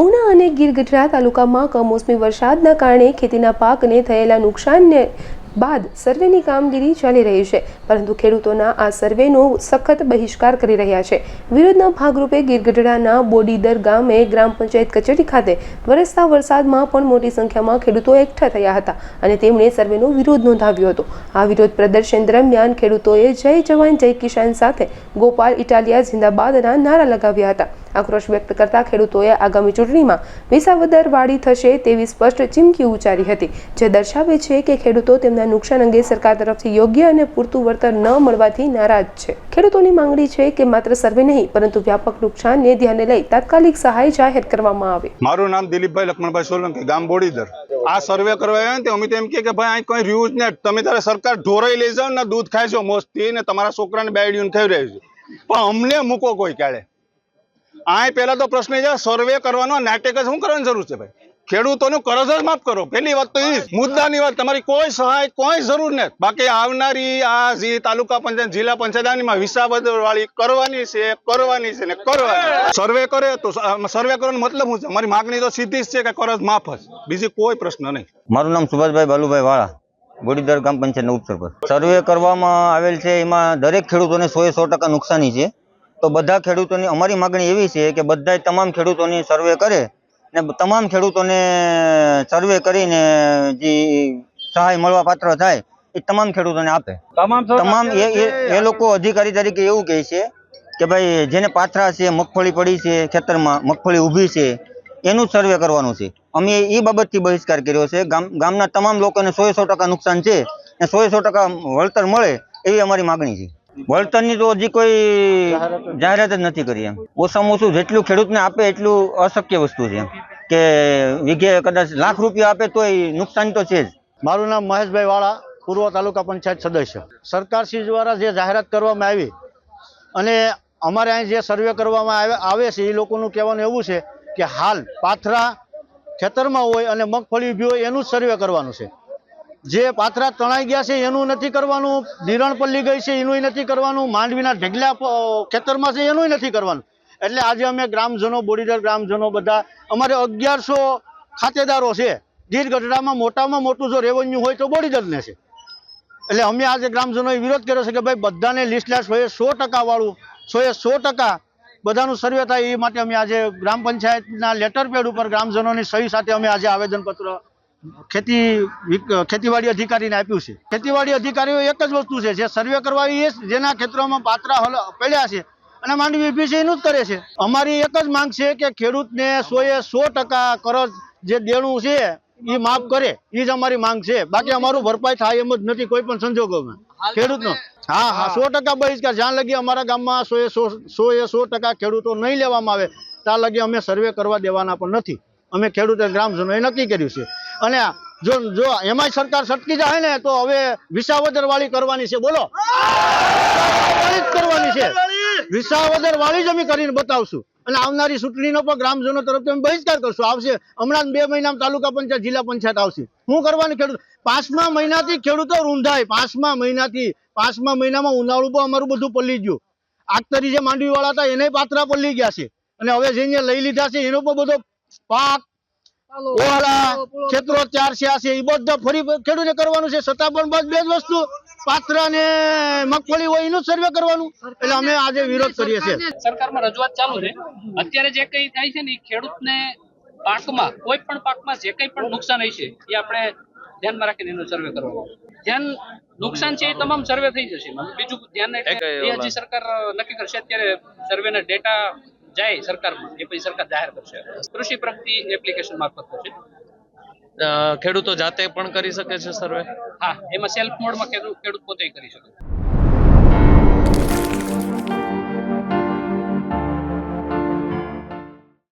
ઉના અને ગીર ગઢડા તાલુકામાં કમોસમી વરસાદના કારણે ખેતીના પાકને થયેલા નુકસાનને બાદ સર્વેની કામગીરી ચાલી રહી છે. પરંતુ ખેડૂતોના આ સર્વેનો સખત બહિષ્કાર કરી રહ્યા છે. વિરોધના ભાગરૂપે ગીરગઢડાના બોડીદર ગામે ગ્રામ પંચાયત કચેરી ખાતે વરસતા વરસાદમાં પણ મોટી સંખ્યામાં ખેડૂતો એકઠા થયા હતા અને તેમણે સર્વેનો વિરોધ નોંધાવ્યો હતો. આ વિરોધ પ્રદર્શન દરમિયાન ખેડૂતોએ જય જવાન જય કિસાન સાથે ગોપાલ ઇટાલિયા, જિંદાબાદના નારા લગાવ્યા હતા. આક્રોશ વ્યક્ત કરતા ખેડૂતોએ આગામી ચૂંટણીમાં વિસાવદર વાડી થશે તેવી સ્પષ્ટ ચીમકી ઉચ્ચારી હતી, જે દર્શાવે છે કે ખેડૂતો તેમના નુકસાન અંગે સરકાર તરફથી યોગ્ય અને પૂરતું વળતર ન મળવાથી નારાજ છે. ખેડૂતોની માંગણી છે કે માત્ર સર્વે નહીં, પરંતુ વ્યાપક નુકસાનને ધ્યાને લઈ તાત્કાલિક સહાય જાહેર કરવામાં આવે. મારું નામ દિલીપભાઈ લક્ષ્મણભાઈ સોલંકી, ગામ બોડીદર. આ સર્વે કરવા આવ્યા ને અમે તો એમ કે ભાઈ અહીં કોઈ રહ્યું ને તમે તારે સરકાર ઢોરાઈ લઈ જાઓ ને દૂધ ખાઈ છો મોસ્તી ને તમારા છોકરાને બેડીયું ખાઈ રહ્યું છે. પણ અમને મૂકો કોઈ ક્યારે આ પહેલા તો પ્રશ્ન છે સર્વે કરવાનો નાટક શું કરવાની જરૂર છે ભાઈ? ખેડૂતોનું કરજ જ માફ કરો. પેલી વાત તો એ મુદ્દાની વાત, તમારી કોઈ સહાય, કોઈ જરૂર નથી. બાકી આવનારી આ જે તાલુકા પંચાયત, જિલ્લા પંચાયત આનીમાં વિસાવદર વાળી કરવાની છે કરવાની છે ને કરવાની સર્વે કરે તો સર્વે કરવાનો મતલબ શું છે? મારી માગણી તો સીધી જ છે કે કરજ માફ જ. બીજી કોઈ પ્રશ્ન નહીં. મારું નામ સુભાષભાઈ બાલુભાઈ વાળા, બોડીદર ગ્રામ પંચાયતના ઉપસરપંચ. સર્વે કરવામાં આવેલ છે, એમાં દરેક ખેડૂતોને સો સો ટકા નુકસાની છે. તો બધા ખેડૂતોની અમારી માગણી એવી છે કે બધા તમામ ખેડૂતોની સર્વે કરે ને તમામ ખેડૂતોને સર્વે કરીને જે સહાય મળવા પાત્ર થાય એ તમામ ખેડૂતોને આપે. તમામ તમામ એ- લોકો અધિકારી તરીકે એવું કહે છે કે ભાઈ જેને પાથરા છે મગફળી પડી છે ખેતરમાં મગફળી ઊભી છે એનું જ સર્વે કરવાનું છે. અમે એ બાબતથી બહિષ્કાર કર્યો છે. ગામ ગામના તમામ લોકોને સો સો ટકા નુકસાન છે અને સો સો ટકા વળતર મળે એવી અમારી માગણી છે. વળતરની તો હજી કોઈ જાહેરાત જ નથી કરી એમ. ઓછામાં ઓછું જેટલું ખેડૂતને આપે એટલું અશક્ય વસ્તુ છે કે વીઘે કદાચ લાખ રૂપિયા આપે તોય નુકસાન તો છે જ. મારું નામ મહેશભાઈ વાળા, પૂર્વ તાલુકા પંચાયત સદસ્ય. સરકારશ્રી દ્વારા જે જાહેરાત કરવામાં આવી અને અમારે અહીં જે સર્વે કરવામાં આવે આવે છે, એ લોકોનું કહેવાનું એવું છે કે હાલ પાથરા ખેતરમાં હોય અને મગફળી ઊભી હોય એનું જ સર્વે કરવાનું છે. જે પાથરા તણાઈ ગયા છે, એનું નથી કરવાનું. ધિરણ પલ્લી ગઈ છે એનું નથી કરવાનું. માંડવીના ઢગલા ખેતરમાં છે એનું નથી કરવાનું. એટલે આજે અમે ગ્રામજનો, બોડીદર ગ્રામજનો બધા, અમારે અગિયારસો ખાતેદારો છે. ગીર ગઢડામાં મોટામાં મોટું જો રેવન્યુ હોય તો બોડીદરને છે. એટલે અમે આજે ગ્રામજનોએ વિરોધ કર્યો છે કે ભાઈ બધાને લિસ્ટ લાસ્ટ સો ટકાવાળું સો ટકા સો એ સો ટકા બધાનું સર્વે થાય, એ માટે અમે આજે ગ્રામ પંચાયતના લેટર પેડ ઉપર ગ્રામજનોની સહી સાથે અમે આજે આવેદનપત્ર ખેતી ખેતીવાડી અધિકારીને આપ્યું છે. ખેતીવાડી અધિકારીઓ એક જ વસ્તુ છે જે સર્વે કરવા એ જેના ખેતરોમાં પાત્રા પડ્યા છે અને માંડવી છે એનું જ કરે છે. અમારી એક જ માંગ છે કે ખેડૂતને સોએ એ સો ટકા કરજ જે દેણું છે એ માફ કરે એ જ અમારી માંગ છે. બાકી અમારું ભરપાઈ થાય એમ જ નથી કોઈ પણ સંજોગોમાં. ખેડૂતનો. હા હા સો ટકા બહિષ્કાર. જ્યાં લગી અમારા ગામમાં સો એ સો સો એ સો ટકા ખેડૂતો નહીં લેવામાં આવે ત્યાં લગી અમે સર્વે કરવા દેવાના પણ નથી. અમે ખેડૂતો ગ્રામજનોએ નક્કી કર્યું છે. અને જો જો એમાંય સરકાર સટકી જાય ને તો હવે વિસાવદર વાળી કરવાની છે, બોલો. કરવાની છે. વિસાવદર વાળી જ અમે કરીને બતાવશું. અને આવનારી ચૂંટણીનો પણ ગ્રામજનો તરફથી અમે બહિષ્કાર કરશું. આવશે. હમણાં બે મહિનામાં તાલુકા પંચાયત, જિલ્લા પંચાયત આવશે. શું કરવાનું ખેડૂત? પાંચમા મહિનાથી ખેડૂતો રૂંધાય. પાંચમા મહિનાથી, પાંચમા મહિનામાં ઉનાળું પણ અમારું બધું પલ્લી ગયું. આગતરી જે માંડવી વાળા હતા એને પાત્રા પલ્લી ગયા છે. અને હવે જઈને લઈ લીધા છે, એનો પણ બધો પાક ઓળા ખેતરો ચાર છે આ છે એ બધા ફરી ખેડૂતે કરવાનું છે છતાં પણ બસ બે જ વસ્તુ. પાત્ર ને મગફળી હોય એનું સર્વે કરવાનું. એટલે અમે આજે વિરોધ કરીએ છીએ. સરકારમાં રજૂઆત ચાલુ છે. અત્યારે જે કઈ થાય છે ને ખેડૂતને પાકમાં કોઈ પણ પાકમાં જે કઈ પણ નુકસાન હશે એ આપણે ધ્યાનમાં રાખીને એનો સર્વે કરવાનો. ધ્યાન નુકસાન છે એ તમામ સર્વે થઈ જશે. બીજું ધ્યાન એટલે એ હજી સરકાર નક્કી કરશે અત્યારે સર્વેના ડેટા જાય સરકારમાં એ પછી સરકાર જાહેર કરશે. કૃષિ પ્રગતિ એપ્લિકેશન મારફત થશે ખેડૂતો જાતે પણ કરી શકે છે સર્વે હા એમાં સેલ્ફ મોડમાં ખેડૂત ખેડૂત પોતે કરી શકે.